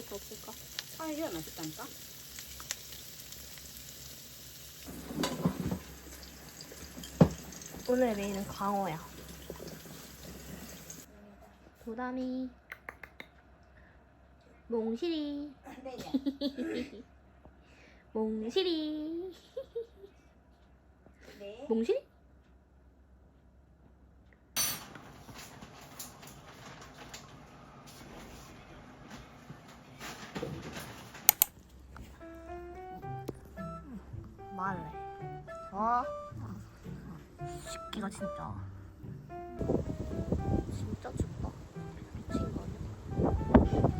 넣을 수 없을까? 아, 이게 맛있다니까? 오늘 메인은 광어야. 도담이, 몽실이, 네네. 몽실이, 네. 몽실이? 진짜. 진짜 춥다. 미친 거 아니야?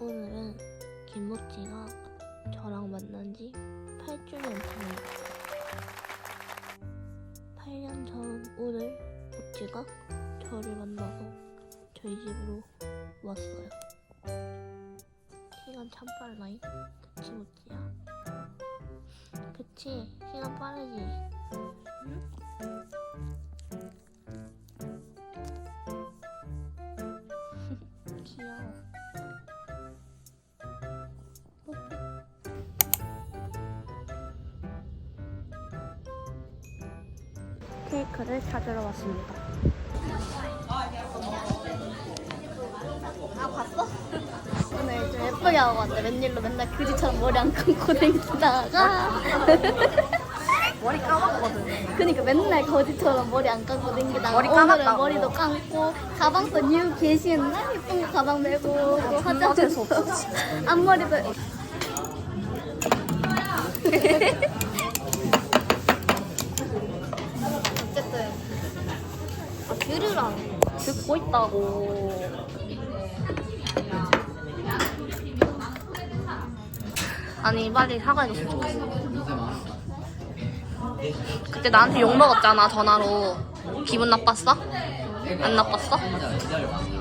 오늘은 김모찌가 저랑 만난 지 8주년 차입니다. 8년 전 오늘 모찌가 저를 만나서 저희 집으로 왔어요. 시간 참 빨라잉. 그치 모찌야? 그치? 시간 빠르지? 귀여워. 케이크를 찾으러 왔습니다. 아 봤어? 오늘 좀 예쁘게 하고 왔는데 웬일로 맨날 그지처럼 머리 안 감고 댕기다가 머리 감았거든. 그니까 맨날 거지처럼 머리 안 감고 댕기다가 머리 오늘은 감았다고. 머리도 감고 가방도 뉴 게시했나? 예쁜 거 가방 메고 또 화장도 앞머리도 어쨌든 아 들으라네 듣고 있다고 아니 빨리 사과해줬으면 좋겠어 그때 나한테 욕 먹었잖아 전화로. 기분 나빴어? 안 나빴어?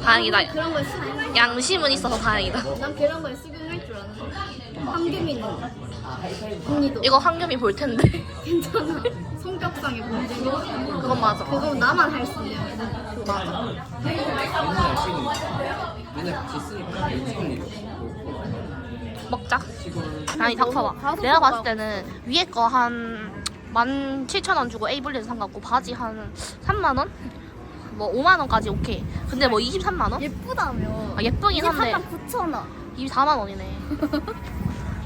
다행이다. 그런 걸 수긍, 양심은 있어서 다행이다. 난 그런 걸 수긍할 줄 아는 황금이는 언니도. 이거 황금이 볼 텐데. 괜찮아. 성격상의 문제가? 그건 맞아. 그거 나만 할 수 있는 거 맞아. 먹자 아니 닥쳐봐 내가 봤을 때는 위에 거한 17,000원 주고 에이블리에서 산 거 같고 바지 한 3만원? 뭐 5만원까지 오케이 근데 뭐 23만원? 예쁘다며 아, 예쁘긴 한데 9,000원 24만원이네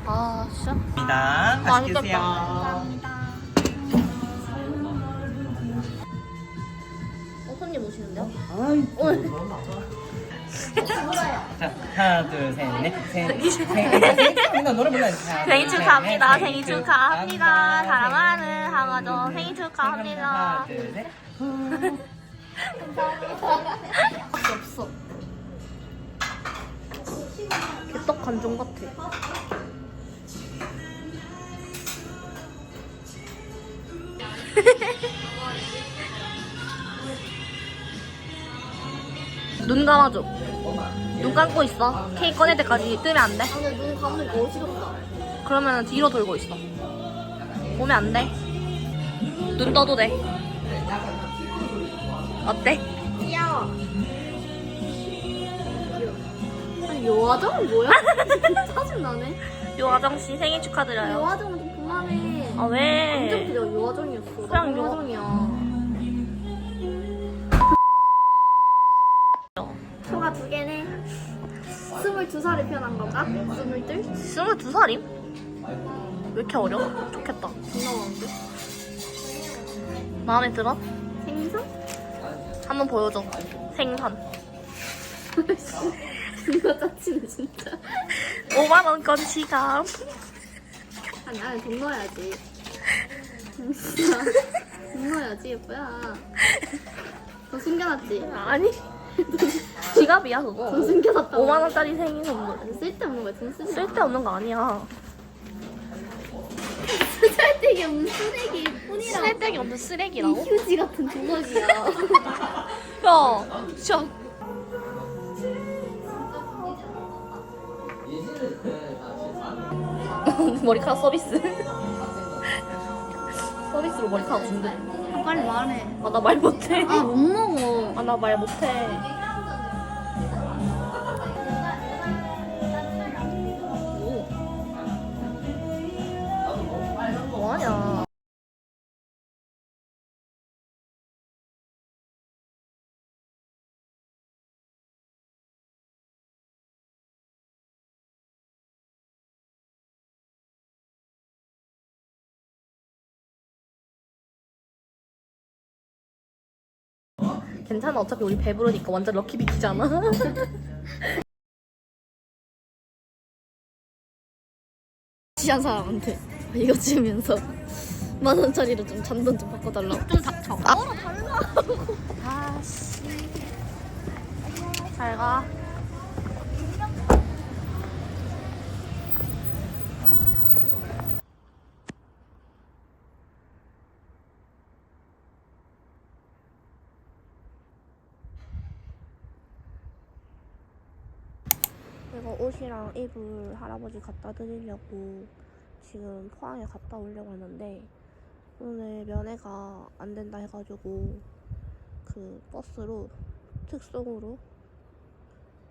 아 진짜 입니다. 맛있게 맛있겠다. 드세요. 어, 손님 오시는데요? 자, 하나, 둘, 셋, 넷. 생일 생일 노래 불러야 생일 둘, 축하합니다. 생일 축하합니다. 사랑하는 강아죠 생일 축하합니다. 하나, 둘, 셋. 없어. 개떡 관종 같아. 눈 감아줘. 눈 감고 있어. 케이크 꺼낼 때까지 뜨면 안 돼. 오늘 눈 감는 거 어지럽다 그러면 뒤로 돌고 있어. 보면 안 돼. 눈 떠도 돼. 어때? 귀여워 아니 요화정은 뭐야? 짜증나네 요아정 씨 생일 축하드려요. 요화정은 좀 그만해 아 완전 왜? 그냥 요화정이었어 그냥 요- 요화정이야 22살에 태어난 건가? 22? 22살임? 왜 이렇게 어려? 좋겠다. 많은데? 마음에 들어? 생선? 한번 보여줘. 생선. 이거 짜치네 진짜 5만원권 지갑. 아니 안에 돈 넣어야지 진짜 돈 넣어야지 예뻐야 돈 숨겨놨지? 아니. 지갑이야 그거. 돈 숨겨놨다. 5만 원짜리 생일 선물. 아, 쓸데없는 거야, 돈 쓰지. 쓸데없는 거 아니야. 쓸데기 없는 쓰레기 뿐이라. 쓸데기 없는 이 쓰레기라고? 휴지 같은 도넛이야. 야, 진짜 머리카락 서비스. 서비스로 머리카락 준대. 아, 빨리 말해. 아, 나 말 못해. 아, 못 먹어. 아, 나 말 못해. 괜찮아. 어차피 우리 배부르니까 완전 럭키비키잖아. 취한 사람한테 이거 주면서 만 원짜리로 좀 잔돈 좀 바꿔달라고. 좀 닥쳐. 아. 아씨. 잘 가. 이거 옷이랑 이불 할아버지 갖다 드리려고 지금 포항에 갔다 오려고 하는데 오늘 면회가 안 된다 해가지고 그 버스로 특송으로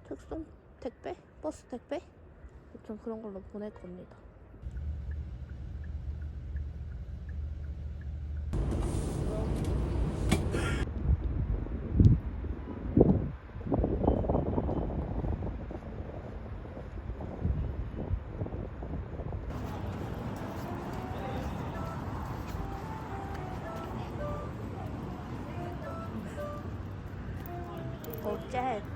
특송 택배 버스 택배 좀 그런 걸로 보낼 겁니다. 어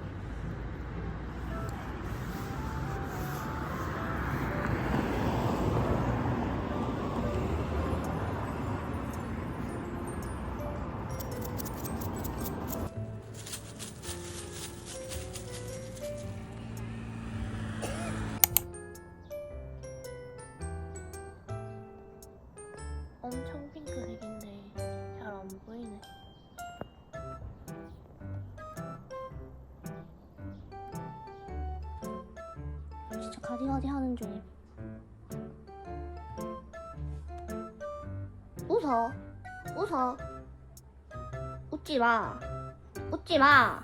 진짜 가디가디 하는 중임. 웃어. 웃어. 웃지 마. 웃지 마.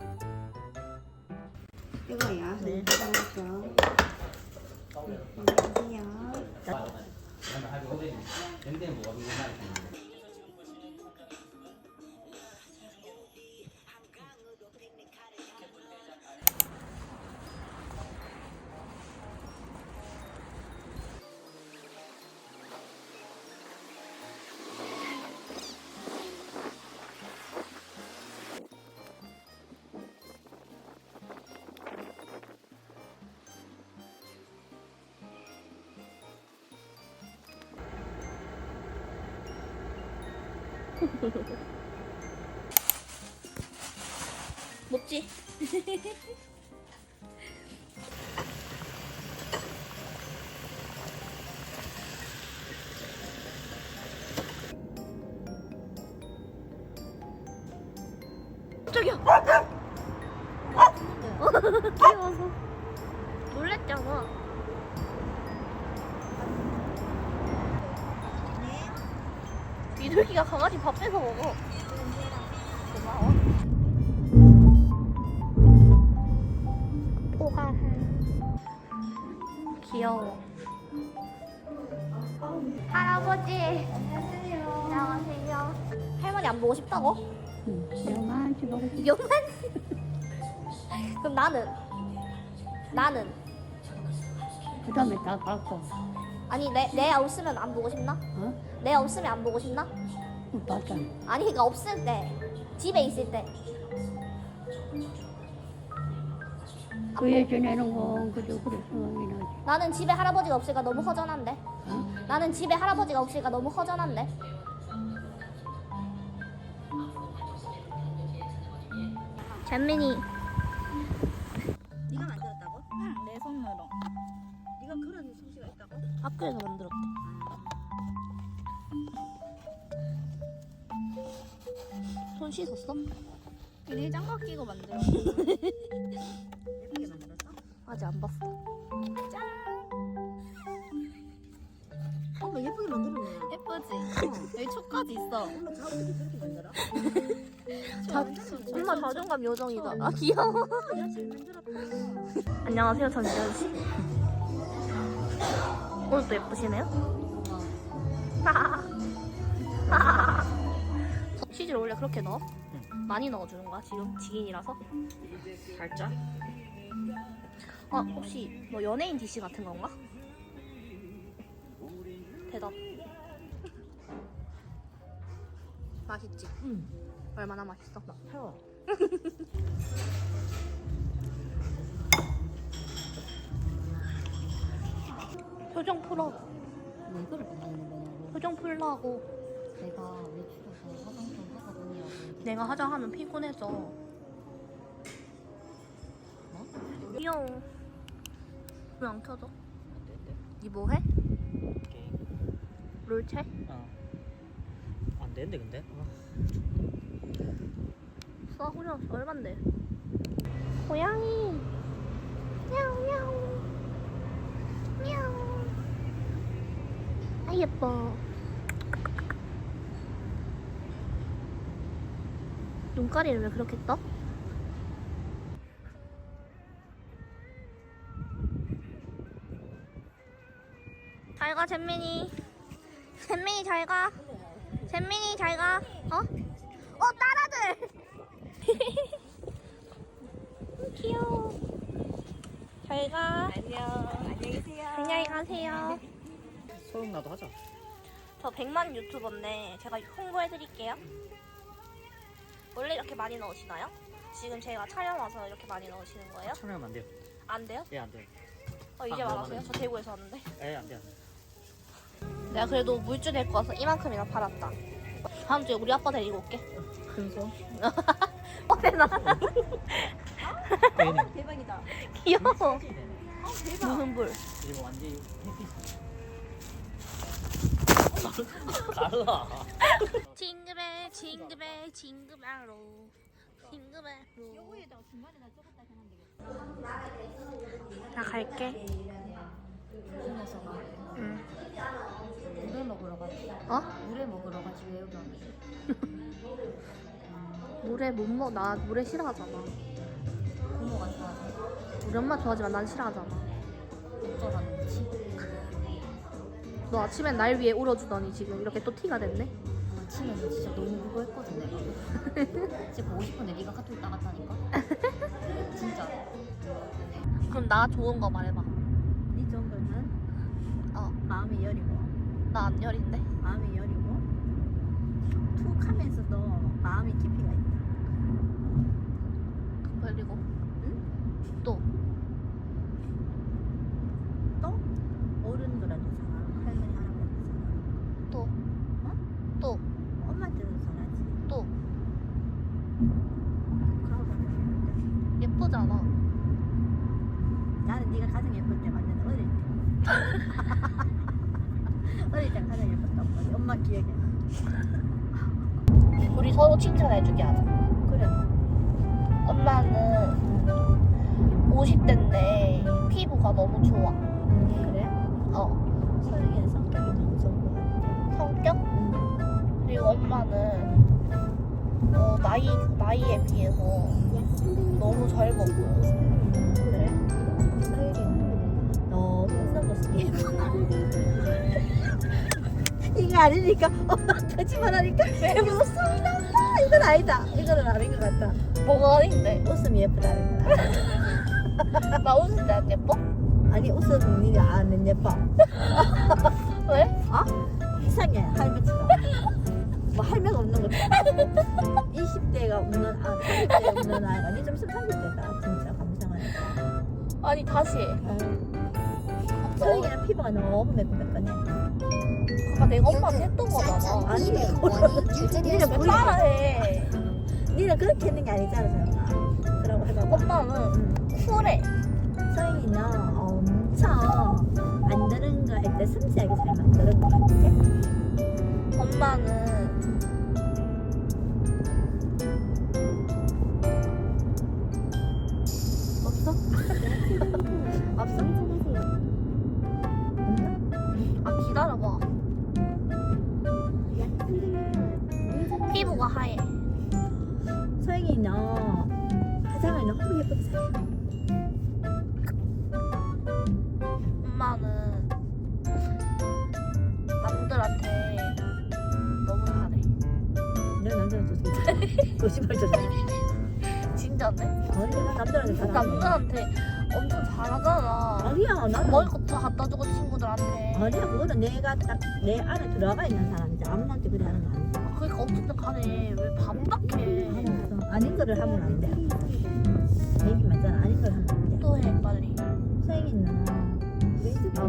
이거야. 네. 안녕하세요. 먹지? 저기요. 귀여워서 놀랬잖아. 비둘기가 강아지 밥 뺏어 먹어. 고마워. 호가 귀여워. 할아버지. 안녕하세요. 안녕하세요. 할머니 안 보고 싶다고? 영화한테 먹을 영만. 그럼 나는 나는 그 다음에 다 갖고. 아니 내 내 없으면 안 보고 싶나? 어? 내 없으면 안 보고 싶나? 맞아. 아니 그러니까 없을 때 집에 있을 때 그 예전에는 뭐 그저 그래 생각이 나지. 나는 집에 할아버지가 없으니까 너무 허전한데. 어? 나는 집에 할아버지가 없으니까 너무 허전한데. 잼민이 네가 만들었다고? 응, 내 손으로. 네가 그런 솜씨가 있다고? 학교에서 만들었대. 씻었어? 이리 장갑 끼고 만들어. 예쁘게 만들었어? 아직 안 봤어. 예쁘게 만들었네. 예쁘지? 여기 초까지 있어. 엄마 자원이 저렇게 만들어? 엄마 자존감 요정이다. 아 귀여워. 만들었다. 안녕하세요 전지현 씨. 오늘도 예쁘시네요. 치즈를 원래 그렇게 넣어? 많이 넣어주는 거야 지금 지인이라서? 살짝? 아 혹시 뭐 연예인 DC 같은 건가? 대답. 맛있지? 응. 얼마나 맛있어? 태워. 표정 풀어. 왜 이거를 만드는 거냐고. 표정 풀라고. 내가 외출해서 화장 좀 하다 보냐고. 내가 화장하면 피곤해져. 귀여워. 왜 안 켜져? 니 뭐 해? 게임 롤체? 어. 안 되는데 근데? 어. 싸구려 얼만데? 고양이. 야옹 야옹. 야옹. 아 예뻐. 눈가리를 왜 그렇게 떠? 잘가 잼민이. 잼민이 잘가. 잼민이 잘가. 어? 어 딸아들. 귀여워. 잘 가. 안녕. 안녕히 계세요. 안녕히 가세요. 소용 나도 하자 저 100만 유튜버인데 제가 홍보해드릴게요. 원래 이렇게 많이 넣으시나요? 지금 제가 촬영 와서 이렇게 많이 넣으시는 거예요? 촬영하면 안 돼요 안 돼요? 예 안 돼요 어 이제 아, 말하세요? 너무 저 대구에서 왔는데. 예 안 돼요 안 돼요 내가 그래도 물주 데리고 와서 이만큼이나 팔았다. 다음 주에 우리 아빠 데리고 올게. 금소. 어때나? 게임은 대박이다. 귀여워. 네. 무슨 불? 그리고 완전히 햇빛이 달라 징그벨 징그벨 징그벨로 징그벨로 요거에다가 중간에다 적었다 하면 되겠다. 나 갈게 무슨 녀석아. 응. 물에 먹으러 가지. 어? 물에 먹으러 가지 왜 여기 왔니? 물에 못 먹, 나 물에 싫어하잖아 고모가 좋아하지. 우리 엄마 좋아하지만 난 싫어하잖아 어쩌라는지. 너 아침엔 날 위해 울어주더니 지금 이렇게 또 티가 됐네 아침에는 진짜 너무 그거 했거든 내가. 진짜 보고 싶은데 네가 카톡 나갔다니까. 진짜. 그럼 나 좋은 거 말해봐 네 좋은 거는 어, 마음이 여리고 나안 열인데 마음이 여리고 툭 하면서도 마음이 깊이가 있다. 그리고 또또 어른들한테 사랑, 할머니 할아버지한테 사랑, 또, 또, 엄마한테도 잘하지. 또 그러고 보면 예쁘잖아 나는 네가 가장 예쁠 때 완전 어릴 때. 어릴 때 가장 예뻤던 거. 엄마 기억에. 우리 서로 칭찬해주게 하자 그래. 엄마는 50대인데 피부가 너무 좋아 그래? 어 서영이는 성격이 너무 좋은 거 같아. 성격? 그리고 엄마는 어, 나이, 나이에 비해서 너무 잘 그래? 썩었어. 이거 아니니까. 엄마 거짓말 하니까 왜? 웃음이 나와 이건 아니다. 이거는 아닌 것 같다. 뭐가 아닌데? 웃음이 예쁘다는 거야 나 웃을 때 안 예뻐? 아니 웃음은 니가 아는 예뻐. 왜? 이상해. 할매처럼 뭐 할매가 없는 것도 20대가 웃는 아 30대 웃는 아이가 아니 좀 30대다 진짜 감상하니까. 아니 다시 해. 서영이는 피부가 너무 매끈매끈해. 아까 내가 엄마한테 했던 거잖아. 아니 니는 왜 그렇게 따라해. 니는 그렇게 했는 게 아니잖아 서영아 그러고 해봐봐. 엄마는 쿨해. 서영이는 엄청 만드는 거 할 때 섬세하게 잘 만드는 거 같아 엄마는 없어? 아, 없어? 아 기다려봐 피부가 하얘 소영이 너 화장을 너무 예쁘게 잘해 어떻게 거짓말 좀. 진짜네? 아니 내가 남자한테 잘. 남들한테 엄청 잘하잖아. 아니야 나는. 먹을것도 갖다 주고 친구들한테. 아니야 그거는 내가 딱 내 안에 들어가 있는 사람이지 아무한테 그래 하는 거 아니야. 그러니까 어쨌든 간에 왜 반박해. 알았어. 아닌 거를 하면 안 돼. 얘기 맞잖아. 아닌 걸 하면 안 돼. 또 해 빨리. 소영이는 어,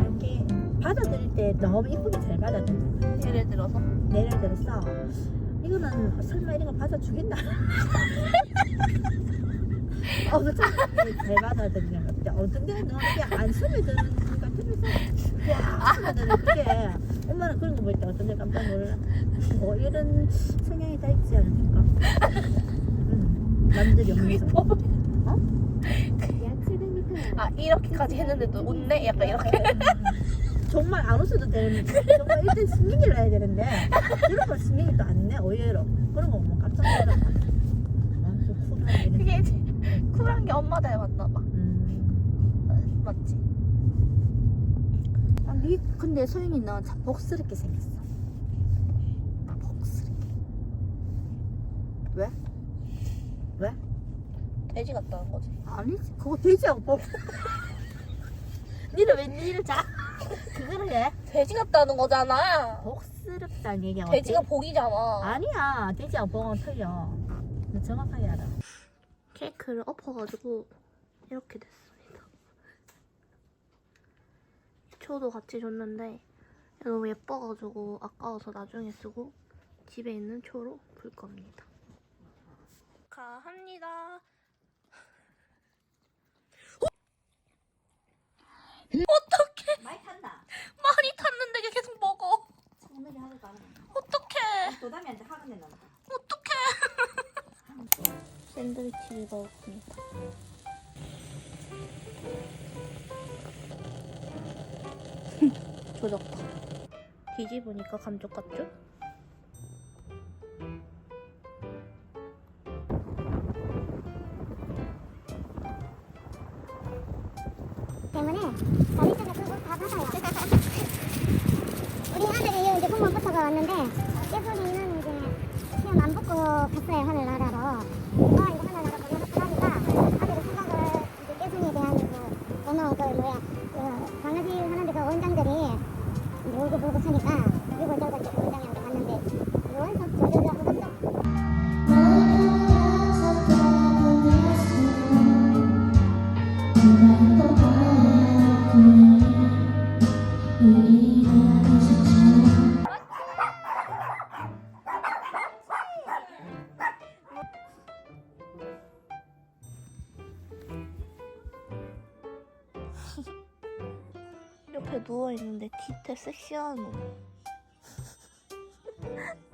이렇게 받아들일 때 너무 이쁘게 잘 받아들여. 예를 들어서 예를 들어서 이거는 설마 이런 거 받아 주겠나? 어느 잘 받아들이는 것 같아. 어떤 데는 이게 안 스며드는 순간 들면서 와 스며드는 그게 엄마는 그런 거 볼 때 어떤 데 깜짝 놀라. 뭐 이런 성향이 다 있지 않을까? 음, 남들이 없는 아 이렇게까지 했는데도 웃네? 약간 이렇게. 정말 안 웃어도 되는데 정말 일단 신경을 해야 되는데 이런 걸 신경이 또 안내 의외로 그런 거 보면 깜짝 놀라 아주 쿨하게 그게 이제 쿨한 게 엄마 닮았나 봐. 음. 맞지? 아, 니 근데 소영이 너 참 복스럽게 생겼어 복스럽게 왜? 왜? 돼지 같다는 거지. 아니지 그거 돼지하고 복 니는 왜 니를 자 해 돼지 같다는 거잖아. 복스럽다는 얘기야 돼지가 복이잖아. 아니야 돼지하고 복은 틀려 너 정확하게 알아 케이크를 엎어가지고 이렇게 됐습니다. 초도 같이 줬는데 너무 예뻐가지고 아까워서 나중에 쓰고 집에 있는 초로 불 겁니다. 가합니다. 어떡해 많이 탄다 많이 탔는데 이게 계속 먹어 창문이 하고 가는 어떡해 도담이한테 내놔 어떡해 샌드위치를 먹었습니다. 조졌다. 뒤집으니까 감쪽 같죠? 때문에 그거 다 받아요. 공무원부터가 왔는데 깨소리는 이제 시험 안 붙고 갔어요 하늘나라로. 아 이거 하늘나라 건너서 가니까 아들이 생각을 이제 깨순이에 대한 그 고마운 그 뭐야 그 강아지 하는데 그 원장들이 울고 불고 차니까 근데 디테 섹시한